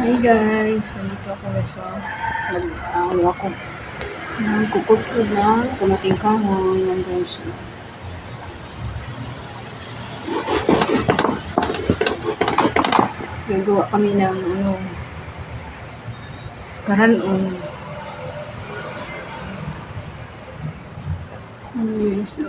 Hi guys, nandito ako sa nag ano ako nagkukudkod na kamating kahoy yan guys. Gagawa kami ng ano karanon. Ano yun so,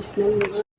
guys, nang